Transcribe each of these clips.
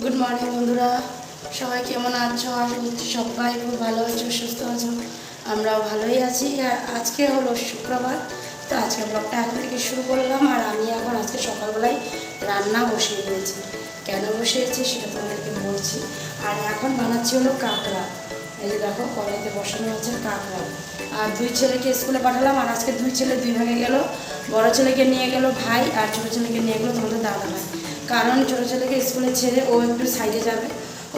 Good morning বন্ধুরা। সবাই কেমন আছো? আশা করছি সবাই খুব ভালো আছো, সুস্থ আছো। আমরাও ভালোই আছি। আর আজকে হলো শুক্রবার, তো আজকে ব্লগটা এখন থেকে শুরু করলাম। আর আমি এখন আজকে সকালবেলায় রান্না বসিয়ে দিয়েছি। কেন বসিয়েছি সেটা তোমাদেরকে বলছি। আর এখন বানাচ্ছি হলো কাঁকড়া। এই যে দেখো, কড়াইতে বসানো আছে কাঁকড়া। আর দুই ছেলেকে স্কুলে পাঠালাম, আর আজকে দুই ছেলে দুই ভাগে গেল। বড় ছেলেকে নিয়ে গেল ভাই, আর ছোটো ছেলেকে নিয়ে গেলো তোমাদের দাদা ভাই কারণ ছোটো ছেলেকে স্কুলে ছেড়ে ও একটু সাইডে যাবে,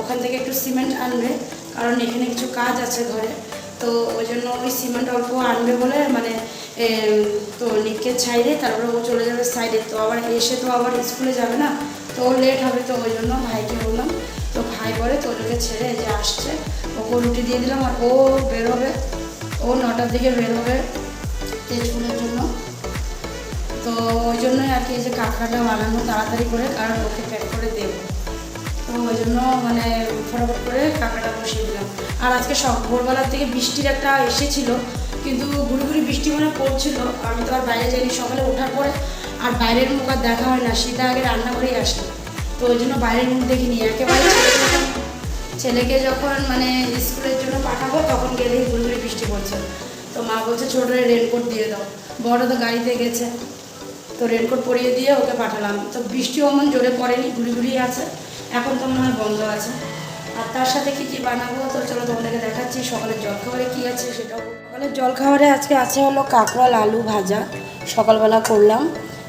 ওখান থেকে একটু সিমেন্ট আনবে, কারণ এখানে কিছু কাজ আছে ঘরে। তো ওই জন্য ওই সিমেন্ট অল্প আনবে বলে মানে তো নিকে ছাইড়ে তারপরে ও চলে যাবে সাইডে তো আবার এসে তো আবার স্কুলে যাবে না, তো লেট হবে তো ওই জন্য ভাইকে বললাম। তো ভাই বলে তো ওদেরকে ছেড়ে যে আসছে। ওকে রুটি দিয়ে দিলাম আর ও বেরোবে ও নটার দিকে বেরোবে তেজপুরের জন্য। তো ওই জন্যই আর কি এই যে কাঁকড়াটা বানানো তাড়াতাড়ি করে কারণ ওকে প্যাক করে দেবো। তো ওই জন্য মানে ফটাফট করে কাঁকড়াটা বসিয়ে দিলাম। আর আজকে ভোরবেলার থেকে বৃষ্টির একটা এসেছিল, কিন্তু গুড়ি গুড়ি বৃষ্টি মানে পড়ছিল। আমি তো আর বাইরে যাইনি সকালে ওঠার পরে, আর বাইরের মুখ আর দেখা হয় না সেটা আগে রান্না করেই আসে তো ওই জন্য বাইরের মুখ দেখিনি, একেবারে ছেলেকে যখন- মানে স্কুলের জন্য পাঠাবো, তখন গেলেই গুড়ি গুড়ি বৃষ্টি পড়ছে। তো মা বলছে ছোটো রেনকোট দিয়ে দাও। বড় তো গাড়িতে গেছে। তো রেনকোট পরিয়ে দিয়ে ওকে পাঠালাম। তো বৃষ্টি অমন জোরে পড়েনি, ঘুরি আছে। এখন তো মনে হয় বন্ধ আছে। আর তার সাথে কি, কী বানাবো? তো চলো তোমাদেরকে দেখাচ্ছি সকালের জলখাবারে কী আছে সেটাও। সকালের জলখাবারে আজকে আছে হলো কাঁকড়াল আলু ভাজা। সকালবেলা করলাম।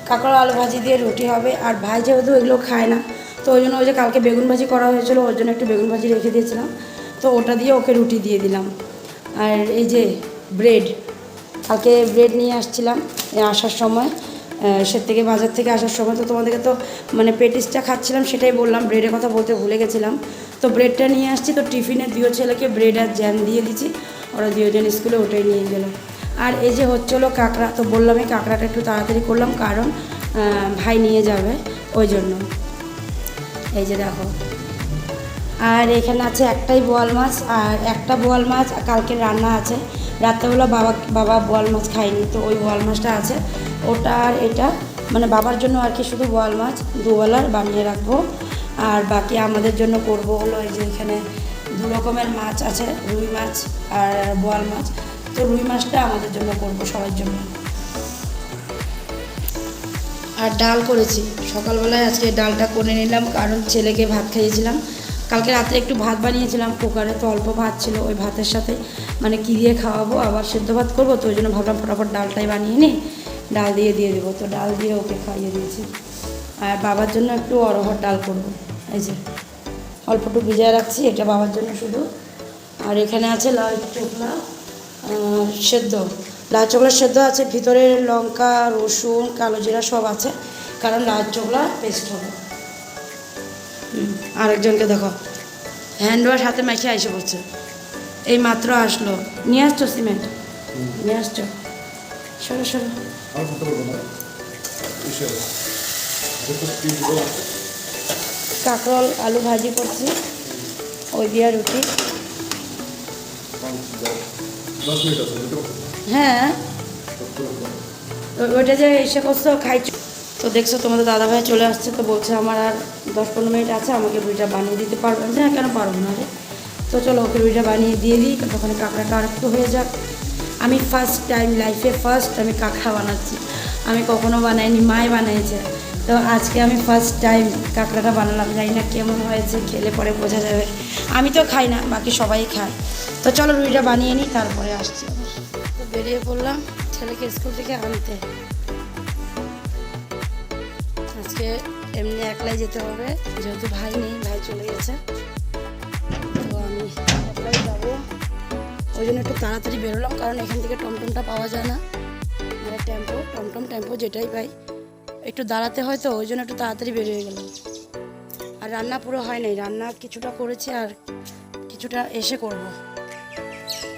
কাঁকড়াল আলু ভাজি দিয়ে রুটি হবে। আর ভাই যেহেতু এগুলো খায় না, তো ওই জন্য ওই যে কালকে বেগুন ভাজি করা হয়েছিল, ওর জন্য একটু বেগুন ভাজি রেখে দিয়েছিলাম। তো ওটা দিয়ে ওকে রুটি দিয়ে দিলাম। আর এই যে ব্রেড কালকে ব্রেড নিয়ে আসছিলাম আসার সময়। সে থেকে বাজার থেকে আসার সময় তো তোমাদেরকে তো মানে পেটিসটা খাচ্ছিলাম, সেটাই বললাম, ব্রেডের কথা বলতে ভুলে গেছিলাম। তো ব্রেডটা নিয়ে আসছি, তো টিফিনে দুই ছেলেকে ব্রেড আর জ্যাম দিয়ে দিচ্ছি ওরা দুজন স্কুলে ওটাই নিয়ে গেল। আর এই যে হচ্ছে হলো কাঁকড়া, তো বললাম এই কাঁকড়াটা একটু তাড়াতাড়ি করলাম, কারণ ভাই নিয়ে যাবে, ওই জন্য। এই যে দেখো। আর এখানে আছে একটাই বোয়াল মাছ, আর একটা বোয়াল মাছ কালকে রান্না আছে। রাত্রেবেলা বাবা বাবা বোয়াল মাছ খায়নি, তো ওই বোয়াল মাছটা আছে। ওটা আর এটা। মানে বাবার জন্য আর কি শুধু বোয়াল মাছ দুবেলার বানিয়ে রাখব। আর বাকি আমাদের জন্য করব হলো এই যে এখানে দু রকমের মাছ আছে, রুই মাছ আর বোয়াল মাছ। তো রুই মাছটা আমাদের জন্য করব সবার জন্য। আর ডাল করেছি। সকালবেলায় আজকে ডালটা করে নিলাম, কারণ ছেলেকে ভাত খাইয়েছিলাম। কালকে রাত্রে একটু ভাত বানিয়েছিলাম, কুকারে তো অল্প ভাত ছিল, ওই ভাতের সাথে মানে কী দিয়ে খাওয়াবো, আবার সেদ্ধ ভাত করব, তো ওই জন্য ভাবলাম ফটাফট ডালটাই বানিয়ে নিই। ডাল দিয়ে দিয়ে দেবো। তো ডাল দিয়ে ওকে খাইয়ে দিয়েছি। আর বাবার জন্য একটু অরহর ডাল করব। এই যে অল্প একটু ভিজায় রাখছি এটা বাবার জন্য শুধু। আর এখানে আছে লাল চোখলা সেদ্ধ। লাল চোখলা সেদ্ধ আছে ভিতরে লঙ্কা রসুন কালো জিরা সব আছে। কারণ লাল চোখলা পেস্ট হবে। আরেকজনকে দেখো। হ্যান্ড ওয়াশ হাতে মাখিয়ে এসে পড়ছে। এই মাত্র আসলো। নিয়ে আসছো সিমেন্ট নিয়ে আসছো? সরো সরো। পারব না আলু ভাজি করছি। ওই দিয়া রুটি। হ্যাঁ। ওইটা যে এসে করছ, খাইছো। তো দেখছ, তোমাদের দাদাভাই চলে আসছে, তো বলছে, আমার আর দশ পনেরো মিনিট আছে, আমাকে রুইটা বানিয়ে দিতে পারবেন। হ্যাঁ কেন পারব না রে? তো চলো, ওকে রুইটা বানিয়ে দিয়ে দিই তখন কাঁকড়াটা আর একটু হয়ে যাক। আমি ফার্স্ট টাইম লাইফে ফার্স্ট আমি কাঁকড়া বানাচ্ছি। আমি কখনো বানাইনি, মাই বানিয়েছে। তো আজকে আমি ফার্স্ট টাইম কাঁকড়াটা বানালাম। জানি না কেমন হয়েছে, খেলে পরে বোঝা যাবে। আমি তো খাই না, বাকি সবাই খায়। তো চলো রুইটা বানিয়ে নিই, তারপরে আসছি। তো বেরিয়ে পড়লাম ছেলেকে স্কুল থেকে আনতে। আজকে এমনি একলাই যেতে হবে, যেহেতু ভাই নেই, ভাই চলে গেছে। ওই জন্য একটু তাড়াতাড়ি বেরোলাম, কারণ এখান থেকে টমটমটা পাওয়া যায় না। মানে টেম্পো, টমটম টেম্পো যেটাই পাই। একটু দাঁড়াতে হয় তো, ওই জন্য একটু তাড়াতাড়ি বেরিয়ে গেলাম। আর রান্না পুরো হয় নাই, রান্না কিছুটা করেছি আর কিছুটা এসে করব।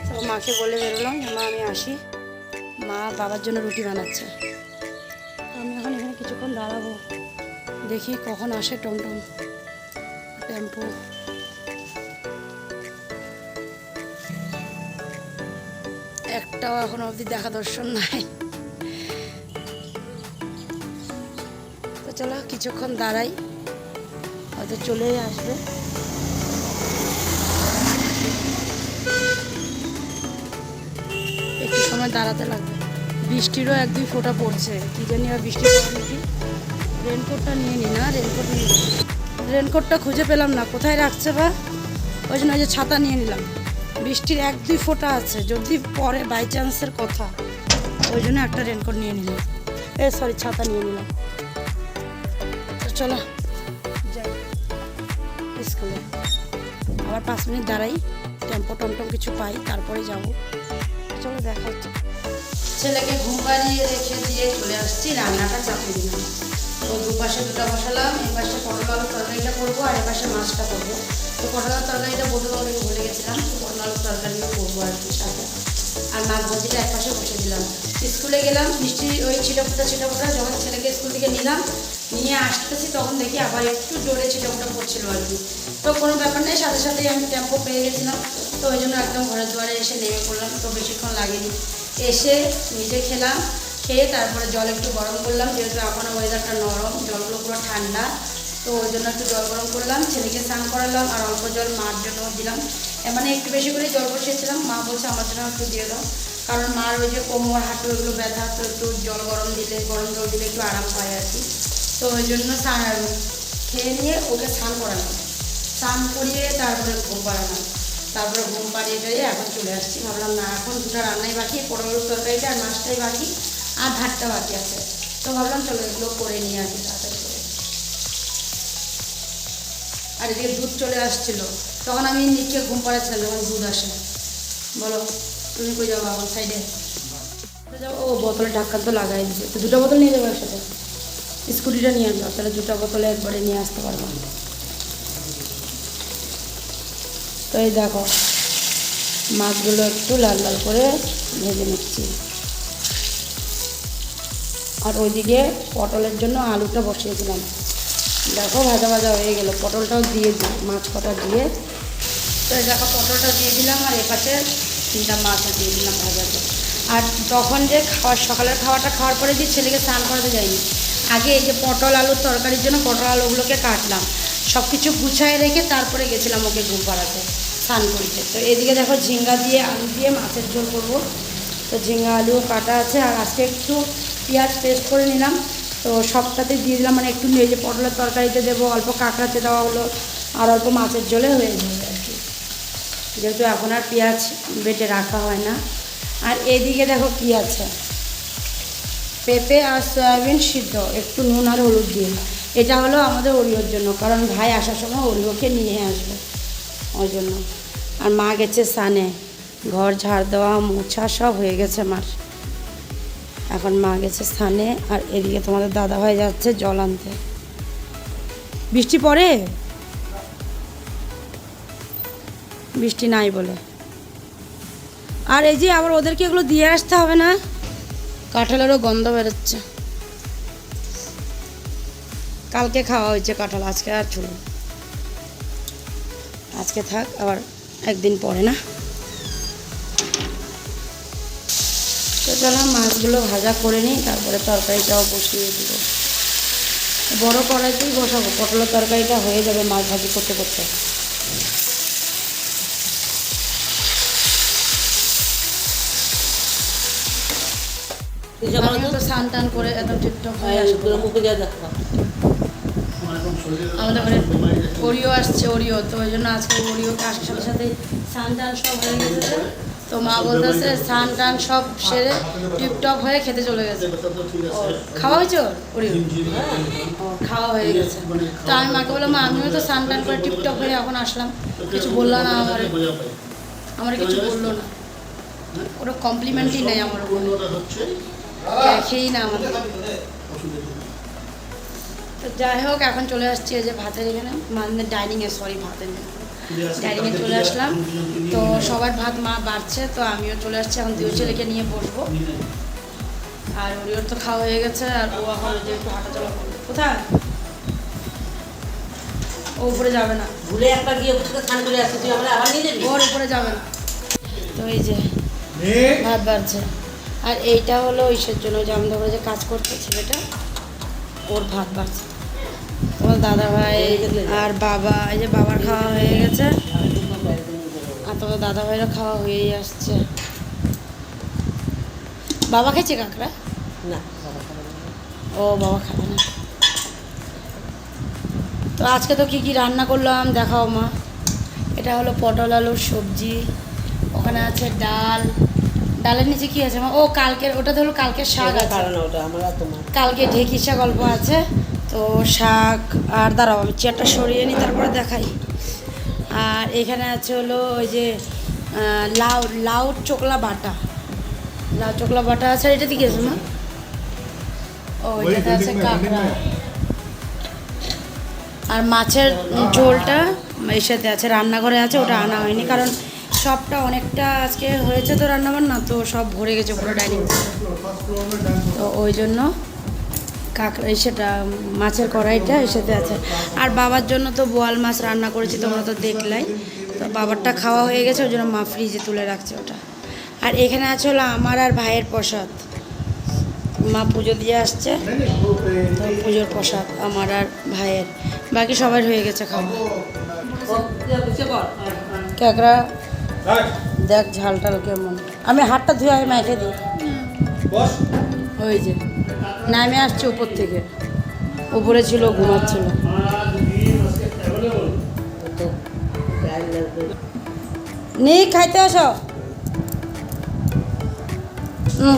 তো মাকে বলে বেরোলাম, মা আমি আসি। মা বাবার জন্য রুটি বানাচ্ছে। আমি এখন এখানে কিছুক্ষণ দাঁড়াবো, দেখি কখন আসে টমটম, টেম্পো। একটাও এখনও অবধি দেখা দর্শন নাই। তো চলো কিছুক্ষণ দাঁড়াই, হয়তো চলেই আসবে। একটু সময় দাঁড়াতে লাগবে। বৃষ্টিরও এক দুই ফোঁটা পড়ছে, কি জানি আর বৃষ্টি পড়ে নাকি। রেনকোটটা নিয়ে নি না, রেনকোট নিয়ে। রেনকোটটা খুঁজে পেলাম না, কোথায় রাখছে বা? ওই জন্য ওই যে ছাতা নিয়ে নিলাম। বৃষ্টির এক দুই ফোঁটা আছে। যদি পরে বাই চান্সের কথা, ওই জন্য একটা রেনকোট নিয়ে নিলাম। এ সরি ছাতা নিয়ে নিলাম। চলো, যাই। স্কুলে। আবার পাঁচ মিনিট দাঁড়াই টেম্পো টমটম কিছু পাই, তারপরে যাব। চলো, দেখা হচ্ছে। ছেলেকে ঘুম পাড়িয়ে রেখে দিয়ে চলে আসছি, রান্নাটা চাপিয়ে দিলাম। তো দুপাশে দুটো বসালাম, এই পাশে পটল আলুর তরকারিটা করব আর এ পাশে মাছটা করব। তো পটল আলুর তরকারিটা বলতে বলতে ভুলে গেছিলাম, তো পটল আলুর তরকারিও করব আর কি সাথে। আর মাছ ভাজিটা এক পাশে বসে দিলাম। স্কুলে গেলাম, মিষ্টি ওই ছিটাফোটা ছিটাফোটা যখন ছেলেকে স্কুল থেকে নিলাম নিয়ে আসতেছি, তখন দেখি আবার একটু জোরে ছিটাফোটা পড়ছিল আর কি। তো কোনো ব্যাপার নেই, সাথে সাথেই আমি টেম্পো পেয়ে গেছিলাম। তো ওই জন্য একদম ঘরের দুয়ারে এসে নেমে পড়লাম, তো বেশিক্ষণ লাগেনি। এসে নিজে খেলাম, খেয়ে তারপরে জল একটু গরম করলাম, যেহেতু এখন ওয়েদারটা নরম, জলগুলো পুরো ঠান্ডা। তো ওই জন্য একটু জল গরম করলাম, ছেলেকে স্নান করালাম, আর অল্প জল মার জন্য দিলাম। মানে একটু বেশি করে জল বসিয়েছিলাম, মা বলছে আমার জন্য একটু দিয়ে দাও। কারণ মার ওই যে কোমর, হাঁটু, এগুলো ব্যথা, তো একটু জল গরম দিলে, গরম জল দিলে একটু আরাম পায় আর কি। তো ওই জন্য খেয়ে নিয়ে ওকে স্নান করালাম। স্নান করিয়ে তারপরে ঘুম পাড়ালাম। তারপরে ঘুম পাড়িয়ে টাড়িয়ে এখন চলে আসছি। ভাবলাম না এখন দুটো রান্নাই বাকি পটলের তরকারিটা আর মাছটাই বাকি আর ভাতটা বাকি আছে। তো ভাবলাম চলো এগুলো করে নিয়ে আসি তাড়াতাড়ি করে। আর এদিকে দুধ চলে আসছিল। তখন আমি নিচে ঘুম পাড়াচ্ছিলাম যখন দুধ আসে। বলো তুমি কই যাব আমার সাইডে? ও বোতলে ঢাকা তো লাগাই দিচ্ছে তো দুটো বোতল নিয়ে যাব একসাথে? স্কুটিটা নিয়ে আসব, তাহলে দুটো বোতলে একবারে নিয়ে আসতে পারব। তো এই দেখো, মাছগুলো একটু লাল লাল করে ভেজে নিচ্ছি। আর ওইদিকে পটলের জন্য আলুটা বসিয়েছিলাম। দেখো, ভাজা ভাজা হয়ে গেল। পটলটাও দিয়ে দিই, মাছ কটা দিয়ে। তো দেখো, পটলটা দিয়ে দিলাম আর এপাশে তিনটা মাছও দিয়ে দিলাম ভাজাতে। আর তখন যে খাওয়ার, সকালের খাওয়াটা খাওয়ার পরে যে ছেলেকে স্নান করাতে যাইনি আগে এই যে পটল আলুর তরকারির জন্য পটল আলুগুলোকে কাটলাম। সব কিছু গুছায় রেখে তারপরে গেছিলাম ওকে ঘুম পাড়াতে স্নান করতে। তো এদিকে দেখো ঝিঙ্গা দিয়ে আলু দিয়ে মাছের ঝোল করব। তো ঝিঙ্গা আলুও কাটা আছে আর আজকে একটু পেঁয়াজ পেস্ট করে নিলাম। তো সবটাতে দিয়ে দিলাম মানে একটু এই যে পটলের তরকারিতে দেবো, অল্প কাঁকড়াতে দেওয়া হলো আর অল্প মাছের ঝোলে হয়ে যাবে আর কি। যেহেতু এখন আর পেঁয়াজ বেটে রাখা হয় না। আর এদিকে দেখো কী আছে। পেঁপে আর সয়াবিন সিদ্ধ, একটু নুন আর হলুদ দিয়ে। এটা হলো আমাদের ওরিওর জন্য, কারণ ভাই আসার সময় ওরিওকে নিয়ে আসবে ওই জন্য। আর মা গেছে সানে ঘর ঝাড় দেওয়া, মোছা সব হয়ে গেছে মার এখন মা গেছে স্থানে আর এদিকে তোমাদের দাদা হয়ে যাচ্ছে জল আনতে। বৃষ্টি পড়ে? বৃষ্টি নাই বলে। আর এই যে আবার ওদেরকে এগুলো দিয়ে আসতে হবে না? কাঁঠালেরও গন্ধ বেরোচ্ছে। কালকে খাওয়া হয়েছে কাঁঠাল, আজকে আর চলুন আজকে থাক, আবার একদিন পরে না? তো চলো, মাছগুলো ভাজা করে নিই, তারপরে তরকারিটাও বসিয়ে দিব। বড় কড়াইতেই বসাবো, পটলের তরকারিটা হয়ে যাবে মাছ ভাজি করতে করতে। স্নান টান করে একদম টিকটক হয়ে আসব আমাদের ঘরে ওরিও আসছে ওরিও তো ওই জন্য আজকে ওরিওকে আসার সাথে সাথে স্নান টান সব হয়ে গেছে। তো মা বলতেছে স্নান টান সব সেরে টিপটপ হয়ে খেতে চলে গেছে। খাওয়া হয়েছে ওর খাওয়া হয়ে গেছে। তো আমি মাকে বললাম আমিও তো স্নান টান করে টিপটপ হয়ে এখন আসলাম। কিছু বলল না আমার। আমার কিছু বলল না। ওটা কমপ্লিমেন্টই নেই আমার উপরে। খেয়েই না আমাদের তো যাই হোক এখন চলে আসছি এই যে ভাতের এখানে। মানে ডাইনিংয়ে সরি ভাতের ডাইনিংয়ে চলে আসলাম। তো সবার ভাত মা বাড়ছে তো আমিও চলে আসছি। এখন দুই ছেলেকে নিয়ে বসবো। আর ওর তো খাওয়া হয়ে গেছে আর ও এখন যে একটু হাঁটাচলা করবে। কোথায়? ও উপরে যাবে না। ভুলে একবার গিয়ে স্নান করে আসছি তুই আমরা আবার নিয়ে ওর উপরে যাবে না। তো এই যে ভাত বাড়ছে। আর এইটা হলো ইসের জন্য যে আমাদের যে কাজ করছে ছেলেটা ওর ভাত বাড়ছে। তোমার দাদা ভাই আর বাবা এই যে বাবার খাওয়া হয়ে গেছে আর তোমার দাদা ভাইয়েরও খাওয়া হয়েই আসছে। বাবা খেয়েছে কাঁকড়া? না না। ও বাবা খাবে না। তো আজকে তো কি কি রান্না করলাম দেখাও মা। এটা হলো পটল আলুর সবজি ওখানে আছে ডাল ডালের নিচে কি আছে? মা ও কালকের ওটা হলো কালকের শাক আছে। ওটা আমার আর তোমার। কালকে ঢেকি শাক অল্প আছে। তো শাক আর দাঁড়াও আমি চেয়ারটা সরিয়ে নিই তারপরে দেখাই। আর এখানে আছে হলো ওই যে লাউ লাউ চোকলা বাটা। লাউ চোকলা বাটা আছে এটা দিকে আছে না? ও এটাতে আছে কাঁকড়া। আর মাছের ঝোলটা এর সাথে আছে রান্নাঘরে আছে ওটা আনা হয়নি। কারণ সবটা অনেকটা আজকে হয়েছে তো রান্নাবান্না তো সব ভরে গেছে পুরো ডাইনিং। তো ওই জন্য কাঁকড়া সেটা মাছের কড়াইটা এর সাথে আছে। আর বাবার জন্য তো বোয়াল মাছ রান্না করেছি তোমরা তো দেখলাই। তো বাবারটা খাওয়া হয়ে গেছে ওই জন্য মা ফ্রিজে তুলে রাখছে ওটা। আর এখানে আছে হলো আমার আর ভাইয়ের প্রসাদ। মা পুজো দিয়ে আসছে তো পুজোর প্রসাদ আমার আর ভাইয়ের। বাকি সবার হয়ে গেছে খাওয়া। কাঁকড়া দেখ। ঝাল টাল কেমন। আমি হাতটা ধুয়ে আমি মেখে দিই। বস। ওই যে নামে আসছে উপর থেকে। উপরে ছিল ঘুমাচ্ছিল। তো গায়ে লাগবে। নি খাইতে আসো। হুম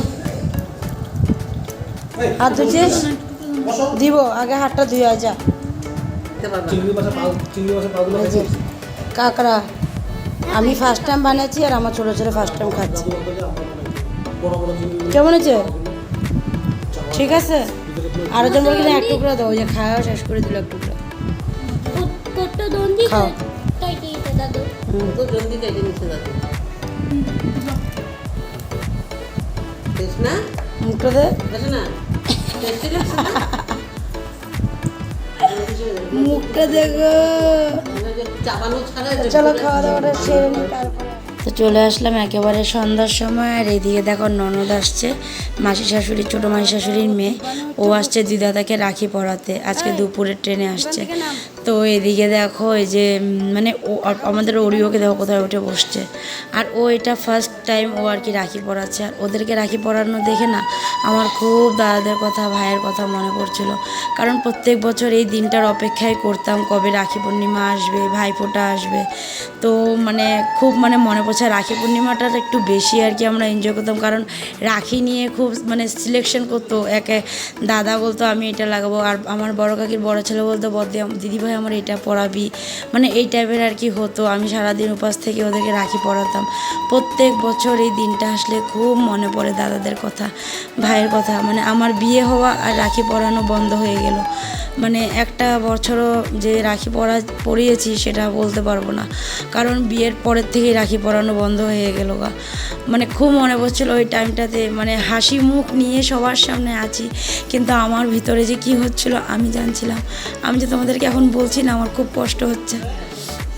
হাত ধুছিস দিব আগে হাতটা ধুয়ে যে। কাঁকড়া। আমি ফার্স্ট টাইম বানিয়েছি আর আমার ছোটো ছোটো ফার্স্ট টাইম খাচ্ছি। কেমন হয়েছে? ঠিক আছে? আরও জন বলে এক টুকরা দাও যে খাওয়া শেষ করে দিল এক টুকরা। খাও। মুখটা দে। বেশ না? টেস্টি না? মুখটা দেখো। চলো খাওয়া দাওয়াটা সেরে নিই তারপরে। তো চলে আসলাম একেবারে সন্ধ্যার সময়, আর এদিকে দেখো ননদ আসছে, মাসি শাশুড়ি, ছোটো মাসি শাশুড়ির মেয়ে। ও আসছে দিদাদাকে রাখি পড়াতে আজকে দুপুরের ট্রেনে আসছে। তো এদিকে দেখো এই যে মানে ও আমাদের ওরিওকে দেখো কোথায় উঠে বসছে। আর ও এটা ফার্স্ট টাইম ও আর কি রাখি পড়াচ্ছে আর ওদেরকে রাখি পড়ানো দেখে না আমার খুব দাদাদের কথা, ভাইয়ের কথা মনে পড়ছিল। কারণ প্রত্যেক বছর এই দিনটার অপেক্ষায় করতাম কবে রাখি পূর্ণিমা আসবে, ভাইফোঁটা আসবে। তো মানে খুব মানে মনে পড়ছে রাখি পূর্ণিমাটা একটু বেশি আর কি আমরা এনজয় করতাম। কারণ রাখি নিয়ে খুব মানে সিলেকশন করতো। একে দাদা বলতো, আমি এটা লাগাবো। আর আমার বড় কাকির বড় ছেলে বলতো বদি দিদি ভাই, আমার এটা পড়াবি মানে এই টাইপের আর কি হতো। আমি সারাদিন উপাস থেকে ওদেরকে রাখি পড়াতাম প্রত্যেক বছর এই দিনটা আসলে খুব মনে পড়ে দাদাদের কথা, ভাইয়ের কথা। মানে আমার বিয়ে হওয়া আর রাখি পরানো বন্ধ হয়ে গেল। মানে একটা বছরও যে রাখি পরা, পরিয়েছি সেটা বলতে পারব না। কারণ বিয়ের পরের থেকেই রাখি পরানো বন্ধ হয়ে গেল গা। মানে খুব মনে পড়ছিল ওই টাইমটাতে মানে হাসি মুখ নিয়ে সবার সামনে আছি। কিন্তু আমার ভিতরে যে কি হচ্ছিল আমি জানছিলাম। আমি যে তোমাদেরকে এখন বলছি না, আমার খুব কষ্ট হচ্ছে।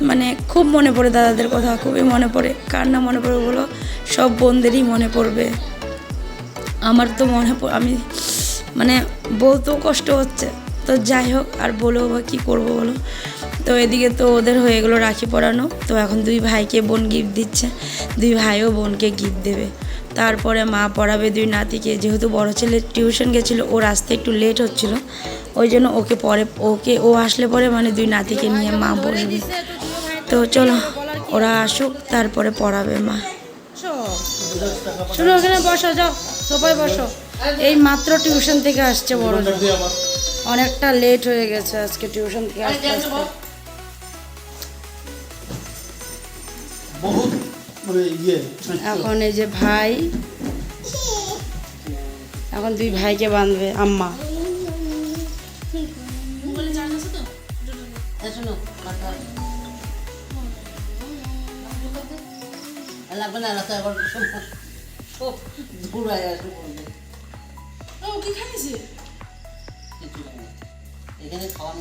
মানে খুব মনে পড়ে দাদাদের কথা, খুবই মনে পড়ে। কার না মনে পড়ে বলো? সব বোনদেরই মনে পড়বে। আমার তো মনে আমি মানে বলতেও কষ্ট হচ্ছে। তো যাই হোক, আর বলেও বা কী করব বলো? তো এদিকে তো ওদের হয়ে গেলো রাখি পরানো। তো এখন দুই ভাইকে বোন গিফট দিচ্ছে। দুই ভাইও বোনকে গিফট দেবে। তারপরে মা পড়াবে দুই নাতিকে। যেহেতু বড় ছেলে টিউশন গেছিল, ওর আসতে একটু লেট হচ্ছিল। ওই জন্য ওকে পরে, ওকে, ও আসলে পরে মানে দুই নাতিকে নিয়ে মা বসবে। তো চলো, ওরা আসুক, তারপরে পড়াবে মা। শুনো ওখানে বসো, যাও, সবাই বসো। এই মাত্র টিউশন থেকে আসছে বড় অনেকটা লেট হয়ে গেছে আজকে টিউশন থেকে আসতে আসতে। এখন এই যে ভাই এখন দুই ভাইকে বাঁধবে আম্মা। লাগবে না রাতে আবার ঘুরায় আসবে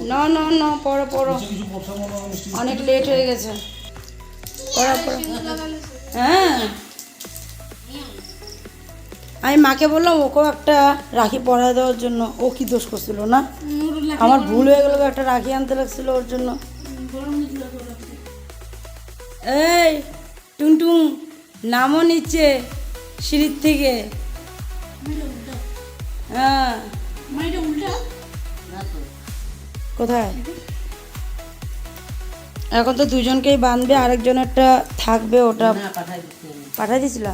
না। ন ন পড়ো পড়ো। মনে অনেক লেট হয়ে গেছে। পড়ো পড়ো। হ্যাঁ। আমি মাকে বললাম ওকেও একটা রাখি পরায় দেওয়ার জন্য। ও কি দোষ করছিল না? আমার ভুল হয়ে গেল একটা রাখি আনতে লাগছিল ওর জন্য। এই টুনটুন নামও নিচ্ছে সিঁড়ির থেকে। হ্যাঁ। কোথায়? এখন তো দুজনকেই বাঁধবে আরেকজনেরটা থাকবে ওটা পাঠাই দিয়েছিল?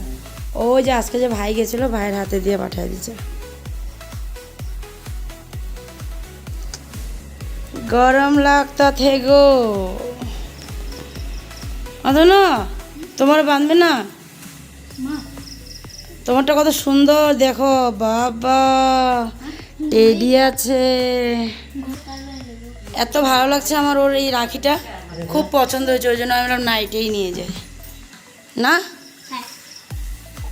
ও যে আজকে যে ভাই গেছিল ভাইয়ের হাতে দিয়ে পাঠিয়ে দিয়েছে। গরম লাগতা থে গো না তোমার বাঁধবে না? তোমারটা কত সুন্দর দেখো বাবা টেডি আছে। এত ভালো লাগছে আমার ওর এই রাখিটা। খুব পছন্দ হয়েছে ওই জন্য আমি বললাম নাইটেই নিয়ে যাই। না? হ্যাঁ।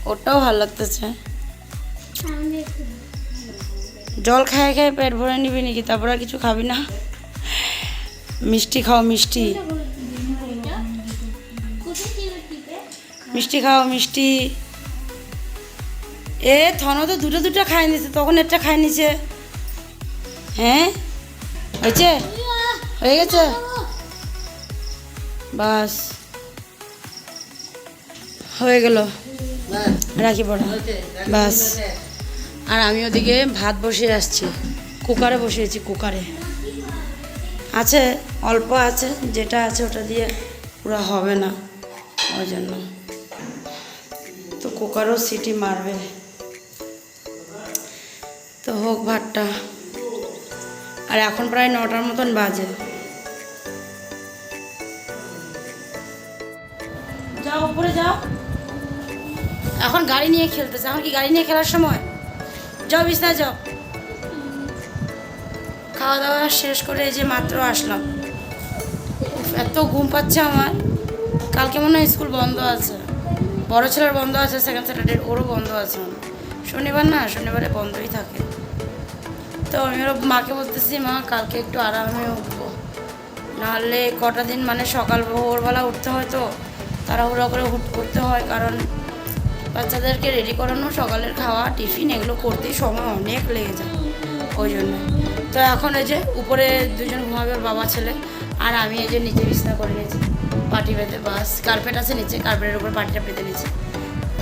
ওটাও ভালো লাগতেছে। জল খায় খায় পেট ভরে নিবি নাকি? তারপর আর কিছু খাবি না। মিষ্টি খাও মিষ্টি। মিষ্টি খাও মিষ্টি। এ থন তো দুটো দুটো খাই নিছে তখন একটা খাই নিছে। হ্যাঁ? হয়েছে? হয়ে গেছে? বাস। হয়ে গেল। রাখি পড়া। বাস। আর আমি ওদিকে ভাত বসিয়ে আসছি। কুকারে বসিয়েছি কুকারে। আছে অল্প আছে যেটা আছে ওটা দিয়ে পুরো হবে না ওই জন্য। তো কুকারও সিটি মারবে। তো হোক ভাতটা। আর এখন প্রায় নটার মতন বাজে। এখন গাড়ি নিয়ে খেলতেছে, এখন কি গাড়ি নিয়ে খেলার সময়? যাও বিছনা যাও। খাওয়া দাওয়া শেষ করে যে মাত্র আসলাম। এত ঘুম পাচ্ছে আমার। কালকে মনে হয় স্কুল বন্ধ আছে। বড় ছেলের বন্ধ আছে সেকেন্ড স্যাটারডে ওরও বন্ধ আছে শনিবার না, শনিবারে বন্ধই থাকে। তো আমি ওর মাকে বলতেছি, মা, কালকে একটু আরামে উঠবো। নাহলে কটা দিন মানে সকাল ভোরবেলা উঠতে হয় তো, তাড়াহুড়ো করে উঠ- করতে হয় কারণ বাচ্চাদেরকে রেডি করানো, সকালের খাওয়া টিফিন এগুলো করতেই সময় অনেক লেগে যায়, ওই জন্য। তো এখন এই যে উপরে দুজন ঘুমাবে বাবা, ছেলে, আর আমি এই যে নিচে বিছনা করে নিয়েছি, পাটি পেতে বাস কার্পেট আছে নিচে কার্পেটের উপর পাটিটা পেতে নিয়েছি।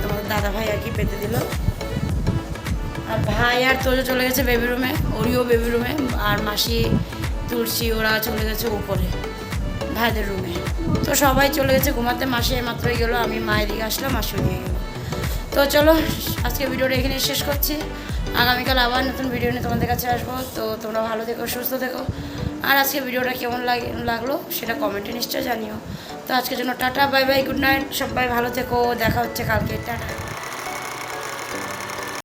তোমাদের দাদা ভাই আর কি পেতে দিল। আর ভাই আর তোজো চলে গেছে বেবি রুমে ওরিও বেবি রুমে আর মাসি, তুলসী, ওরা চলে গেছে উপরে, ভাইদের রুমে তো সবাই চলে গেছে ঘুমাতে, মাসি মাত্রই গেলো, আমি মায়ের দিকে আসলাম মাসিও দিয়ে গেলো। তো চলো, আজকে ভিডিওটা এখানে শেষ করছি। আগামীকাল আবার নতুন ভিডিও নিয়ে তোমাদের কাছে আসব। তো তোমরা ভালো থেকো, সুস্থ থেকো। আর আজকে ভিডিওটা কেমন লাগল সেটা কমেন্টে নিশ্চয় জানিও। তো আজকের জন্য tata bye bye good night সবাই ভালো থেকো, দেখা হচ্ছে কালকে, টাটা।